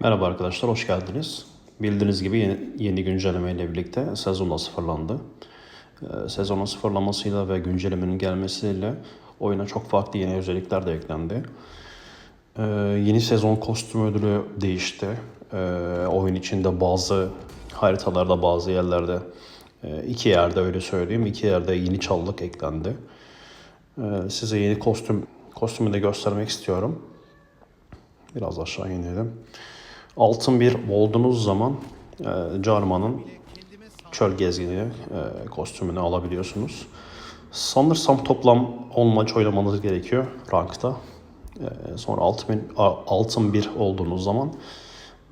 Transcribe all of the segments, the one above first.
Merhaba arkadaşlar, hoş geldiniz. Bildiğiniz gibi yeni, yeni güncelleme ile birlikte sezon da sıfırlandı. Ee, sezonun sıfırlamasıyla ve güncellemenin gelmesiyle oyuna çok farklı yeni özellikler de eklendi. Ee, yeni sezon kostüm ödülü değişti. Ee, oyun içinde bazı haritalarda, bazı yerlerde, e, iki yerde öyle söyleyeyim, iki yerde yeni çalılık eklendi. Ee, size yeni kostüm kostümü de göstermek istiyorum. Biraz aşağı inelim. Altın bir olduğunuz zaman e, Jarman'ın çöl gezgini e, kostümünü alabiliyorsunuz. Sanırsam toplam 10 maç oynamanız gerekiyor rankta. E, sonra altın, altın bir olduğunuz zaman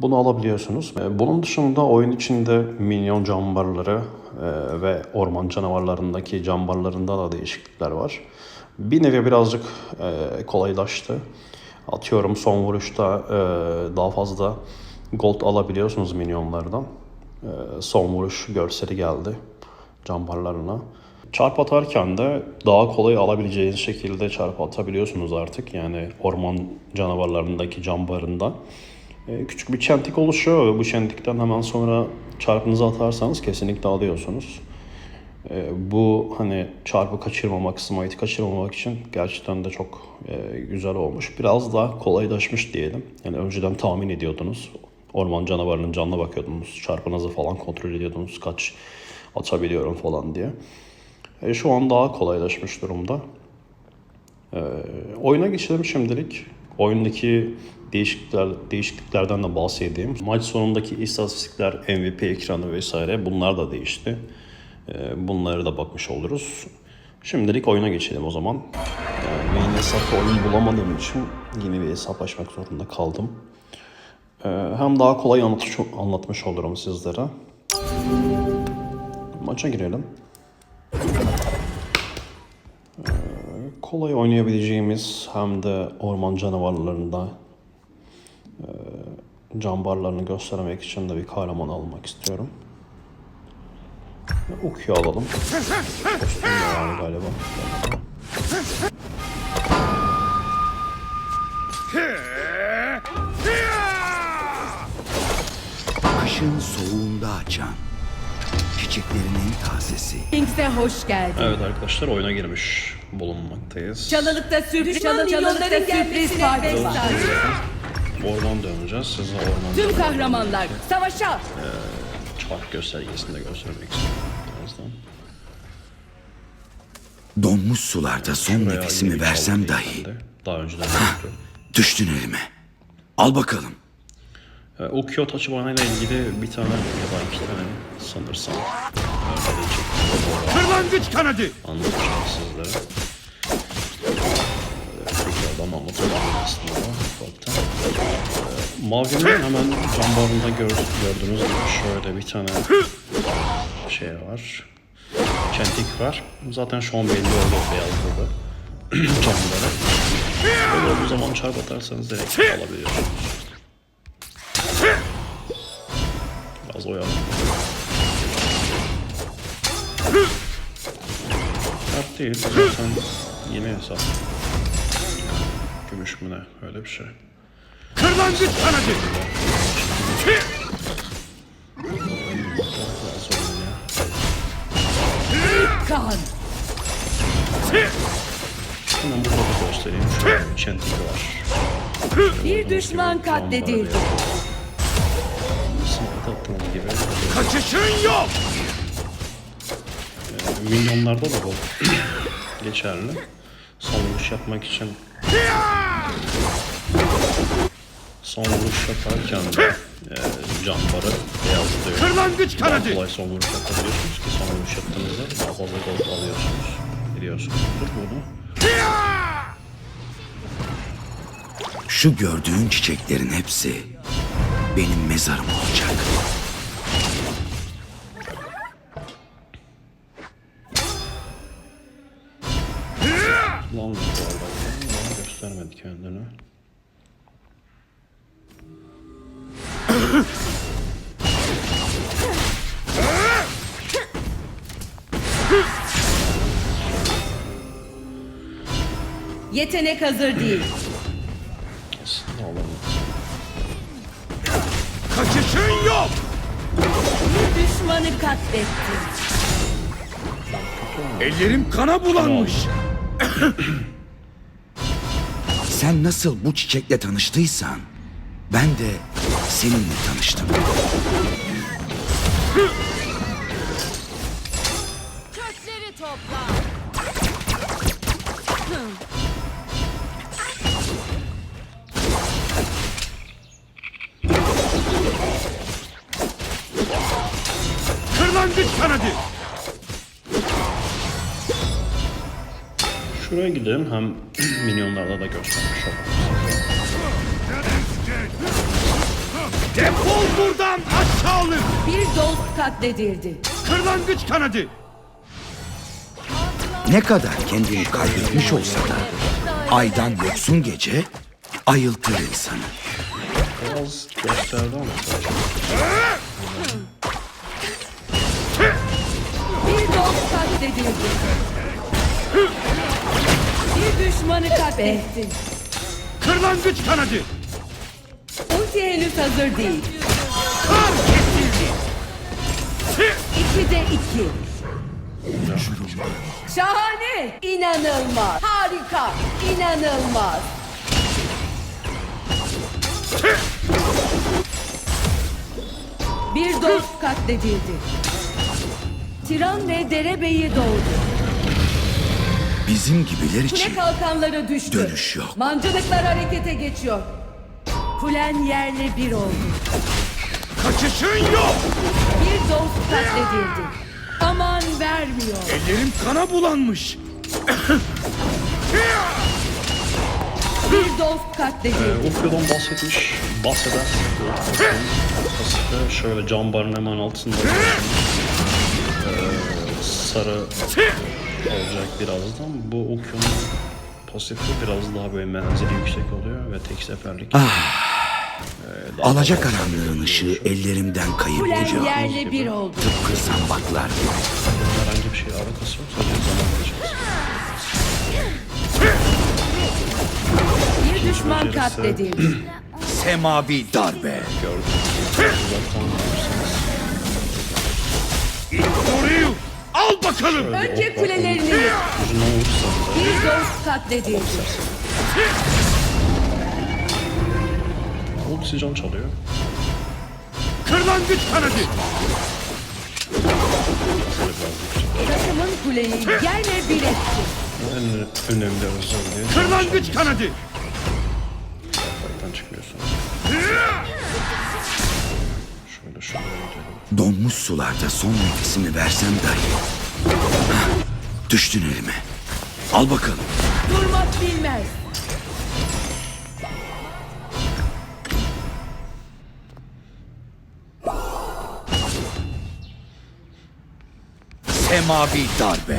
bunu alabiliyorsunuz. E, bunun dışında oyun içinde minyon cambarları e, ve orman canavarlarındaki cambarlarında da değişiklikler var. Bir nevi birazcık e, kolaylaştı. Atıyorum son vuruşta daha fazla gold alabiliyorsunuz minyonlardan. Son vuruş görseli geldi cambarlarına. Çarp atarken de daha kolay alabileceğiniz şekilde çarp atabiliyorsunuz artık. Yani orman canavarlarındaki cambarında. E, küçük bir çentik oluşuyor ve bu çentikten hemen sonra çarpınızı atarsanız kesinlikle alıyorsunuz. E, bu hani çarpı kaçırmamak, smite'i kaçırmamak için gerçekten de çok e, güzel olmuş. Biraz daha kolaylaşmış diyelim. Yani önceden tahmin ediyordunuz. Orman canavarının canına bakıyordunuz. Çarpınızı falan kontrol ediyordunuz. Kaç atabiliyorum falan diye. E, şu an daha kolaylaşmış durumda. E, oyuna geçelim şimdilik. Oyundaki değişiklikler, değişikliklerden de bahsedeyim. Maç sonundaki istatistikler, MVP ekranı vesaire bunlar da değişti. E, bunlara da bakmış oluruz. Şimdilik oyuna geçelim o zaman. E, main hesapta oyun bulamadığım için yeni bir hesap açmak zorunda kaldım. E, hem daha kolay anlatış, anlatmış olurum sizlere. Maça girelim. Kolay oynayabileceğimiz hem de orman canavarlarında e, cambarlarını göstermek için de bir kahraman almak istiyorum. Ukyu alalım. Kostüm var galiba. Kışın soğuğunda açan çiçeklerinin tazesi. Kings'e hoş geldin. Evet arkadaşlar oyuna girmiş bulunmaktayız. Çalılıkta sürpriz, çalı, çalılıkta sürpriz parti var. Orman döneceğiz. Size orman Tüm kahramanlar savaşa. çarp göstergesini de göstermek istiyorum birazdan. Donmuş sularda son Buraya nefesimi versem dahi eklendi. Daha önceden düştün elime. Al bakalım. E, O Kyoto açıklamayla ilgili bir tane ya da iki tane sanırsam. Kırlangıç kanadı. anlatacağım aslında ama ufaktan. Ee, Mavinin hemen cambarında gör, gördüğünüz gibi şöyle bir tane şey var. Çentik var. Zaten şu an belli oldu beyazladı. Camları. Böyle olduğu zaman çarp atarsanız direkt alabiliyorsunuz. Biraz oyalı. Değil zaten yeni hesap. Gümüş mü ne öyle bir şey. Kırlangıç kanadı. Kan. Hemen burada da göstereyim. Şöyle bir çentik var. Bir düşman katledildi. Kaçışın yok. Milyonlarda da bu geçerli. Son vuruş yapmak için son vuruş yaparken de e, cambarı beyazlıyor. Kırlangıç kanadı. kolay son vuruş yapabiliyorsunuz ki son vuruş yaptığınızda daha fazla gold alıyorsunuz. Biliyorsunuzdur bunu. Şu gördüğün çiçeklerin hepsi benim mezarım olacak. Yetenek hazır değil. Kaçışın yok. Düşmanı katletti. Ellerim kana bulanmış. Sen nasıl bu çiçekle tanıştıysan ben de seninle tanıştım. Kırlangıç kanadı. Şuraya gidelim hem minyonlarda da göstermiş oluruz. Defol buradan aşağılık. Bir dost katledildi. Kırlangıç kanadı. Ne kadar kendini kaybetmiş olsa da aydan yoksun gece ayıltır insanı. Biraz gösterdi ama Dost katledildi. Bir düşmanı katletti. Kırlangıç kanadı. Ulti henüz hazır değil. Kar kesildi. İki de iki. Şahane. İnanılmaz. Harika. İnanılmaz. Bir dost katledildi. Tiran ve derebeyi doğdu. Bizim gibiler Kule için kalkanları düştü. Dönüş yok. Mancınıklar harekete geçiyor. Kulen yerle bir oldu. kaçışın yok. Bir dost katledildi. Aman vermiyor. Ellerim kana bulanmış. Bir dost katledildi. Ufyo'dan bahsetmiş, bahseder. Şöyle cam barın hemen altında. Ee, sarı olacak birazdan. Bu Ufyo'nun pasifi biraz daha böyle menzili yüksek oluyor ve tek seferlik. Alacak karanlığın ışığı ellerimden kayıp gidiyor. yerle bir oldu. Tıpkı zambaklar gibi. Herhangi bir şey alakası yok. Sadece zaman geçeceğiz. Bir düşman katledildi. Semavi darbe. Gördüm. Uzaktan görürseniz. Doruyu al bakalım. Önce kulelerini Bir dost katledildi. oksijen çalıyor. Kırlangıç kanadı. Takımın kuleyi yerle bir etti. En önemli özelliği. Kırlangıç kanadı. Fight'tan çıkmıyorsun. Şöyle şöyle gidelim. Donmuş sularda son nefesimi versem dahi. Hah, Düştün elime. Al bakalım. Durmak bilmez. Semavi darbe.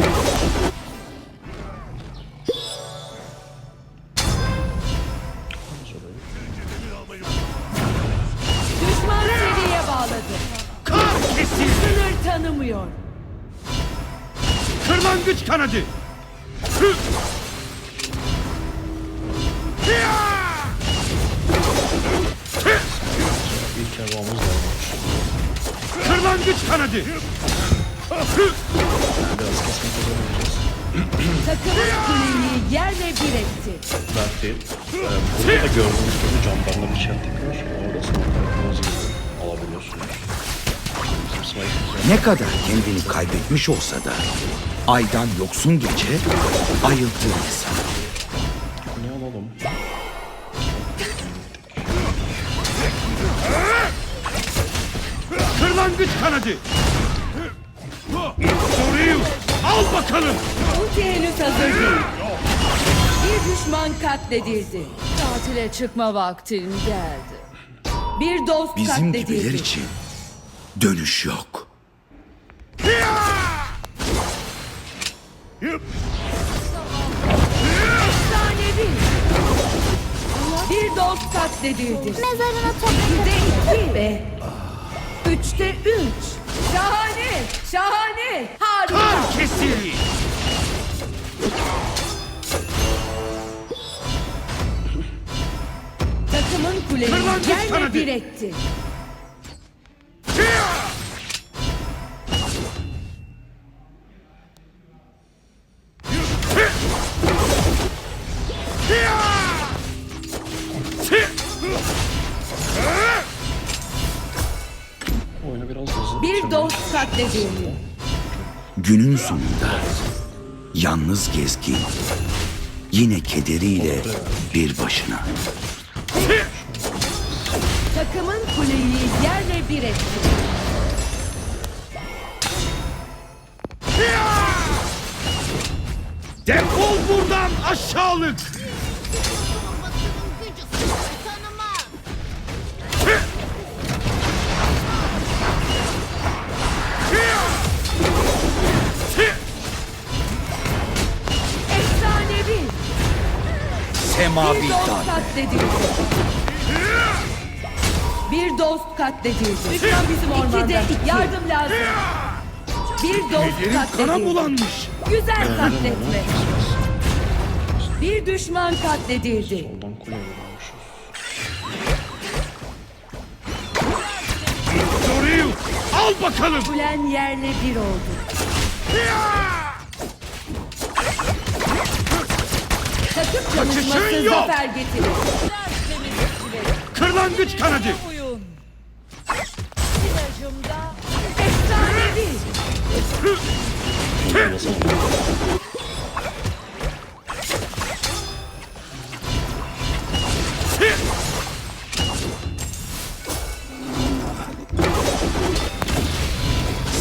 Hı! Hiya! İlk evamız da olmuş. Kırlangıç kanadı. Biraz kesinti döneceğiz. Takımın yerle bir etti. Değil. Ee, burada da gördüğünüz gibi cambarlı bir çentik var. Orada alabiliyorsunuz. Ne kadar kendini kaybetmiş olsa da aydan yoksun gece ayıltır insan. ne alalım? Kırlangıç kanadı. Doruyu al bakalım. Ulti henüz hazır değil. Bir düşman katledildi. Tatile çıkma vaktim geldi. Bir dost Bizim gibiler katledildi. için Dönüş yok. Bir dost katledildi. Mezarına toplandı. Yüzde iki. Be. Üçte üç. Şahane. Şahane. Harika. Kar kesili. Takımın kuleyi yerle bir etti. Günün sonunda yalnız gezgin yine kederiyle bir başına. Takımın kuleyi yerle bir etti. Defol buradan aşağılık! Semavi Bir dost darbe. katledildi. Bir dost katledildi. Düşman bizim ormanda. Yardım lazım. Bir dost Ellerim kana katledildi. bulanmış. Güzel katletme. Bir düşman katledildi. Soldan kuleye. Doril al bakalım. Kulen yerle bir oldu. Takım Kaçışın yok. zafer getirir. Kırlangıç kanadı. Virajımda Efsanevi.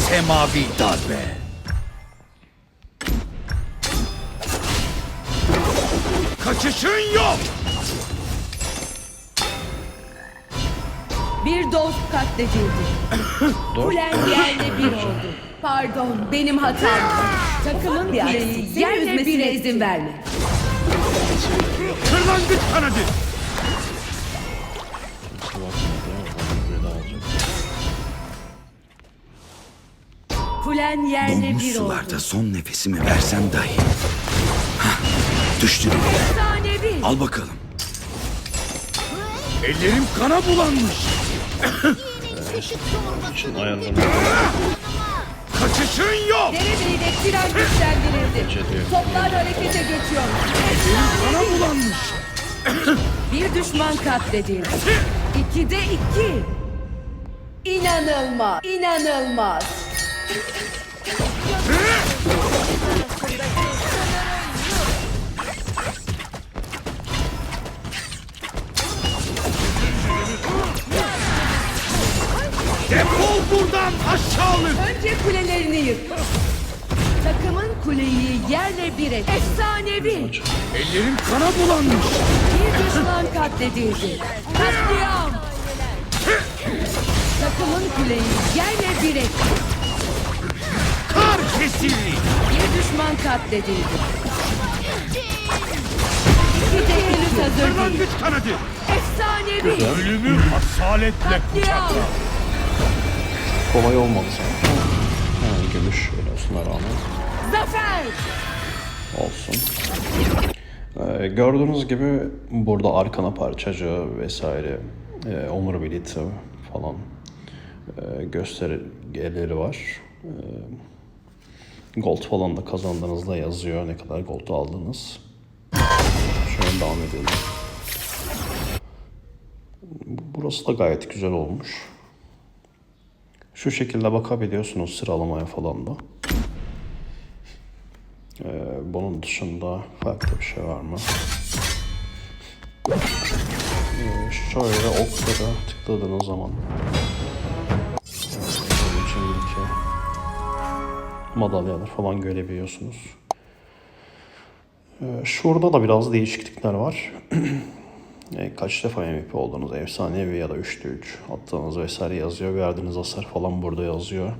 Semavi darbe. Kaçışın yok. Bir dost katledildi. Kulen yerle bir oldu. Pardon, benim hatam. Takımın kuleyi yerle bir izin verme. Kırlangıç kanadı. Kulen yerle Donmuş bir oldu. sularda son nefesimi versem dahi. Hah, düştün elime. Al bakalım. Ellerim kana bulanmış. İçin ayarlarını Kaçışın yok. Derebey'de tren güçlendirildi. Toplar harekete geçiyor. Kana bulanmış. Bir düşman katledildi. İkide iki. İnanılmaz. İnanılmaz. Buradan aşağılık. Önce kulelerini yık. Takımın kuleyi yerle bir et. Efsanevi. Ellerim kana bulanmış. Bir düşman katledildi. Katliam. Takımın kuleyi yerle bir et. Kar kesildi. Bir düşman katledildi. İki de henüz hazır değil. Kırlangıç kanadı. Efsanevi. Ölümü asaletle Katliam. Kolay olmadı sanki. Ha, gümüş olsuna rağmen. Zafer. Olsun. Ee, gördüğünüz gibi burada arkana parçacı vesaire e, omuriliği falan e, göstergeleri var. E, gold falan da kazandığınızda yazıyor ne kadar gold aldınız. Şöyle devam edelim. Burası da gayet güzel olmuş. Şu şekilde bakabiliyorsunuz sıralamaya falan da. Ee, bunun dışında farklı bir şey var mı? Ee, şöyle oklara tıkladığınız zaman içindeki madalyalar falan görebiliyorsunuz. Ee, şurada da biraz değişiklikler var. E, kaç defa MVP oldunuz, efsanevi ya da 3'te 3 attığınız vesaire yazıyor. Verdiğiniz hasar falan burada yazıyor.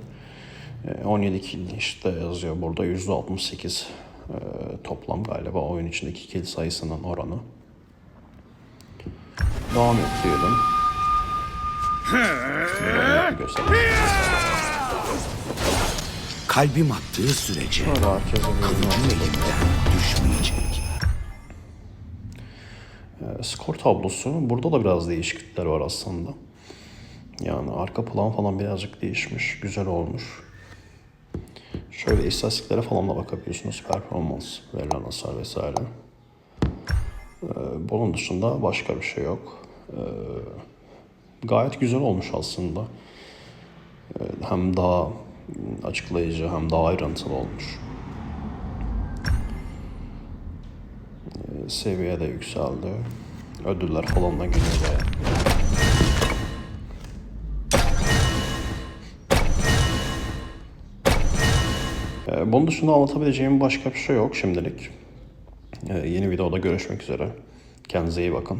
E, 17 kill işte yazıyor burada %68 e, toplam galiba oyun içindeki kill sayısının oranı. Devam et diyelim. Kalbim attığı sürece Şöyle herkese skor tablosu. Burada da biraz değişiklikler var aslında. Yani arka plan falan birazcık değişmiş. Güzel olmuş. Şöyle istatistiklere falan da bakabiliyorsunuz. Performans, verilen hasar vesaire. Ee, bunun dışında başka bir şey yok. Ee, gayet güzel olmuş aslında. Ee, hem daha açıklayıcı hem daha ayrıntılı olmuş. Ee, seviye de yükseldi. Ödüller falan da geliyor. Ee, Bunun dışında anlatabileceğim başka bir şey yok şimdilik. Ee, Yeni videoda görüşmek üzere. Kendinize iyi bakın.